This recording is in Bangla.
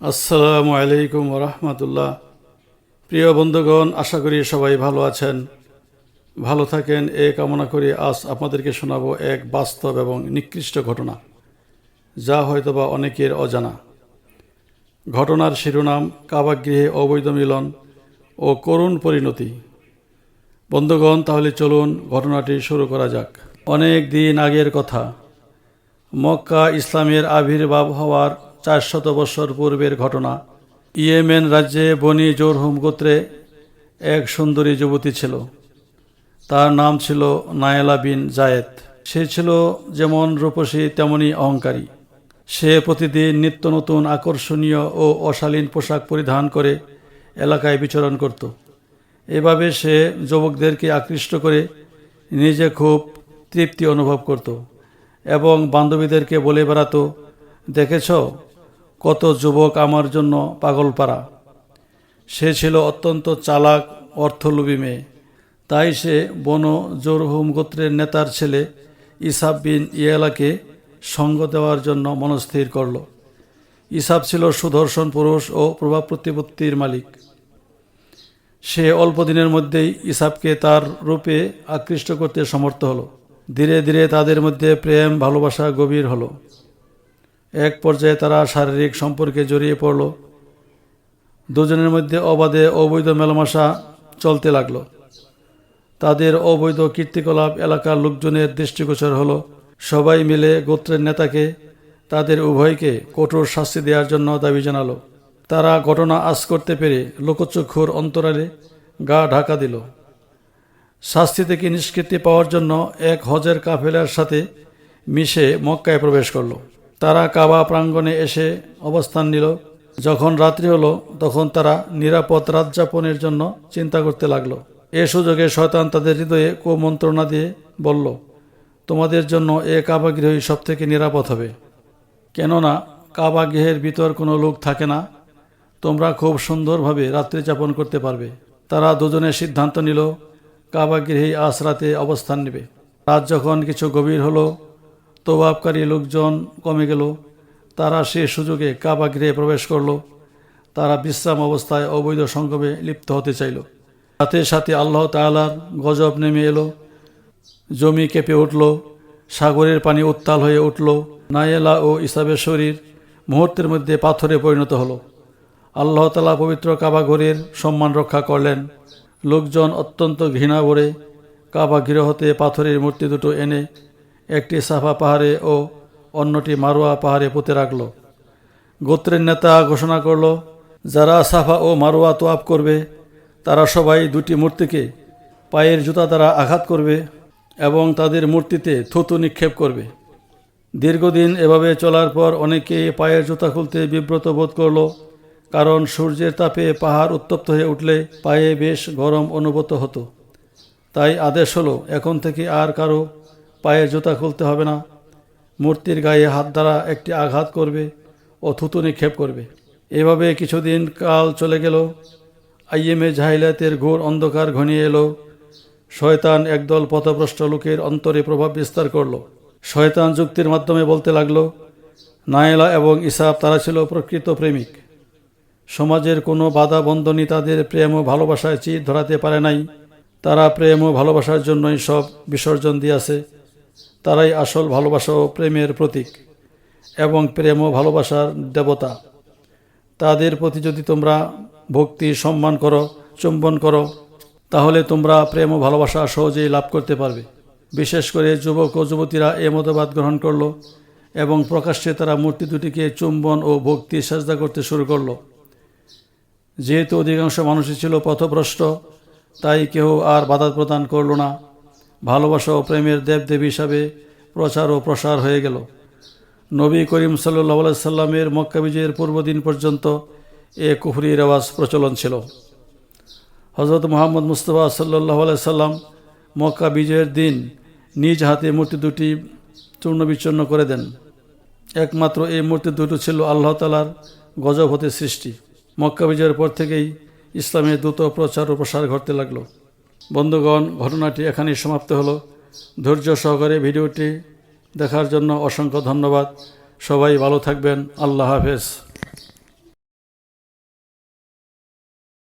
আসসালামু আলাইকুম রহমতুল্লাহ। প্রিয় বন্ধুগণ, আশা করি সবাই ভালো আছেন। ভালো থাকেন, এ কামনা করি আজ আপনাদেরকে শোনাবো এক বাস্তব এবং নিকৃষ্ট ঘটনা, যা হয়তোবা অনেকের অজানা। ঘটনার শিরোনাম, কাবাগৃহে অবৈধ মিলন ও করুণ পরিণতি। বন্ধুগণ, তাহলে চলুন ঘটনাটি শুরু করা যাক। অনেক দিন আগের কথা, মক্কা ইসলামের আবির্ভাব হওয়ার চারশত বৎসর পূর্বের ঘটনা। ইয়েমেন রাজ্যে বনি জোরহুম গোত্রে এক সুন্দরী যুবতী ছিল। তার নাম ছিল নায়লা বিন জায়েদ। সে ছিল যেমন রূপসী তেমনই অহংকারী। সে প্রতিদিন নিত্য নতুন আকর্ষণীয় ও অশালীন পোশাক পরিধান করে এলাকায় বিচরণ করত। এভাবে সে যুবকদেরকে আকৃষ্ট করে নিজে খুব তৃপ্তি অনুভব করত এবং বান্ধবীদেরকে বলে বেড়াতো, দেখেছ কত যুবক আমার জন্য পাগলপাড়া। সে ছিল অত্যন্ত চালাক, অর্থলোভী মেয়ে। তাই সে বন জোরহুম গোত্রের নেতার ছেলে ইসাব বিন ইয়েলাকে সঙ্গ দেওয়ার জন্য মনস্থির করল। ইসাব ছিল সুদর্শন পুরুষ ও প্রভাব প্রতিপত্তির মালিক। সে অল্প দিনের মধ্যেই ইসাবকে তার রূপে আকৃষ্ট করতে সমর্থ হলো। ধীরে ধীরে তাদের মধ্যে প্রেম, ভালোবাসা গভীর হলো। এক পর্যায়ে তারা শারীরিক সম্পর্কে জড়িয়ে পড়ল। দুজনের মধ্যে অবাধে অবৈধ মেলামেশা চলতে লাগল। তাদের অবৈধ কীর্তিকলাপ এলাকার লোকজনের দৃষ্টিগোচর হলো। সবাই মিলে গোত্রের নেতাকে, তাদের উভয়কে কঠোর শাস্তি দেওয়ার জন্য দাবি জানালো। তারা ঘটনা আজ করতে পেরে লোকচক্ষুর অন্তরালে গা ঢাকা দিল। শাস্তি থেকে নিষ্কৃতি পাওয়ার জন্য এক হজের কাফেলার সাথে মিশে মক্কায় প্রবেশ করল। তারা কাবা প্রাঙ্গণে এসে অবস্থান নিল। যখন রাত্রি হলো, তখন তারা নিরাপদ রাত যাপনের জন্য চিন্তা করতে লাগল। এ সুযোগে শয়তান তাদের হৃদয়ে কুমন্ত্রণা দিয়ে বলল, তোমাদের জন্য এ কাবাগৃহই সব থেকে নিরাপদ হবে। কেননা কাবাগৃহের ভিতর কোনো লোক থাকে না। তোমরা খুব সুন্দরভাবে রাত্রি যাপন করতে পারবে। তারা দুজনে সিদ্ধান্ত নিল, কাবাগৃহেই আজ রাতে অবস্থান নেবে। রাত যখন কিছু গভীর হলো তোবাবকারী লোকজন কমে গেল। তারা সে সুযোগে কাবা গৃহে প্রবেশ করল। তারা বিশ্রাম অবস্থায় অবৈধ সঙ্গমে লিপ্ত হতে চাইল। সাথে সাথে আল্লাহ তাআলার গজব নেমে এলো। জমি কেঁপে উঠল। সাগরের পানি উত্তাল হয়ে উঠল। নায়েলা ও ইসাবের শরীর মুহূর্তের মধ্যে পাথরে পরিণত হলো। আল্লাহ তালা পবিত্র কাবা ঘরের সম্মান রক্ষা করলেন। লোকজন অত্যন্ত ঘৃণা ভরে কাবা গৃহ হতে পাথরের মূর্তি দুটো এনে একটি সাফা পাহাড়ে ও অন্যটি মারোয়া পাহাড়ে পুঁতে রাখল। গোত্রের নেতা ঘোষণা করল, যারা সাফা ও মারোয়া তোয়াপ করবে, তারা সবাই দুটি মূর্তিকে পায়ের জুতা দ্বারা আঘাত করবে এবং তাদের মূর্তিতে থুতু নিক্ষেপ করবে। দীর্ঘদিন এভাবে চলার পর অনেকে পায়ের জুতা খুলতে বিব্রত বোধ করল, কারণ সূর্যের তাপে পাহাড় উত্তপ্ত হয়ে উঠলে পায়ে বেশ গরম অনুভূত হতো। তাই আদেশ হলো, এখন থেকে আর কারও পায়ের জুতা খুলতে হবে না। মূর্তির গায়ে হাত দ্বারা একটি আঘাত করবে ও থুতু নিক্ষেপ করবে। এভাবে কিছুদিন কাল চলে গেল। আইএমএ জাহিলাতের ঘোর অন্ধকার ঘনিয়ে এলো। শয়তান একদল পথভ্রষ্ট লোকের অন্তরে প্রভাব বিস্তার করল। শয়তান যুক্তির মাধ্যমে বলতে লাগল, নায়েলা এবং ইসাব তারা ছিল প্রকৃত প্রেমিক। সমাজের কোনো বাধা বন্ধনী তাদের প্রেম ও ভালোবাসায় চির ধরাতে পারে নাই। তারা প্রেম ও ভালোবাসার জন্যই সব বিসর্জন দিয়েছে তারাই আসল ভালোবাসা ও প্রেমের প্রতীক এবং প্রেম ও ভালোবাসার দেবতা। তাদের প্রতি যদি তোমরা ভক্তি, সম্মান করো, চুম্বন করো, তাহলে তোমরা প্রেম ও ভালোবাসা সহজেই লাভ করতে পারবে। বিশেষ করে যুবক ও যুবতীরা এ মতবাদ গ্রহণ করল এবং প্রকাশ্যে তারা মূর্তি দুটিকে চুম্বন ও ভক্তি সাজদা করতে শুরু করল। যেহেতু অধিকাংশ মানুষই ছিল পথভ্রষ্ট, তাই কেউ আর বাধা প্রদান করল না। ভালোবাসা ও প্রেমের দেবদেবী হিসাবে প্রচার ও প্রসার হয়ে গেল। নবী করিম সাল্লাহ সাল্লামের মক্কা বিজয়ের পূর্বদিন পর্যন্ত এ কুফরি রেওয়াজ প্রচলন ছিল। হজরত মোহাম্মদ মুস্তফা সাল্লাহ সাল্লাম মক্কা বিজয়ের দিন নিজ হাতে মূর্তি দুটি চূর্ণ বিচ্ছন্ন করে দেন। একমাত্র এই মূর্তি দুটো ছিল আল্লাহ তালার গজব হতে সৃষ্টি। মক্কা বিজয়ের পর থেকেই ইসলামের দ্রুত প্রচার ও প্রসার ঘটতে লাগল। বন্ধুগণ, ঘটনাটি এখানেই সমাপ্ত হলো। ধৈর্য সহকারে ভিডিওটি দেখার জন্য অসংখ্য ধন্যবাদ। সবাই ভালো থাকবেন। আল্লাহ হাফেজ।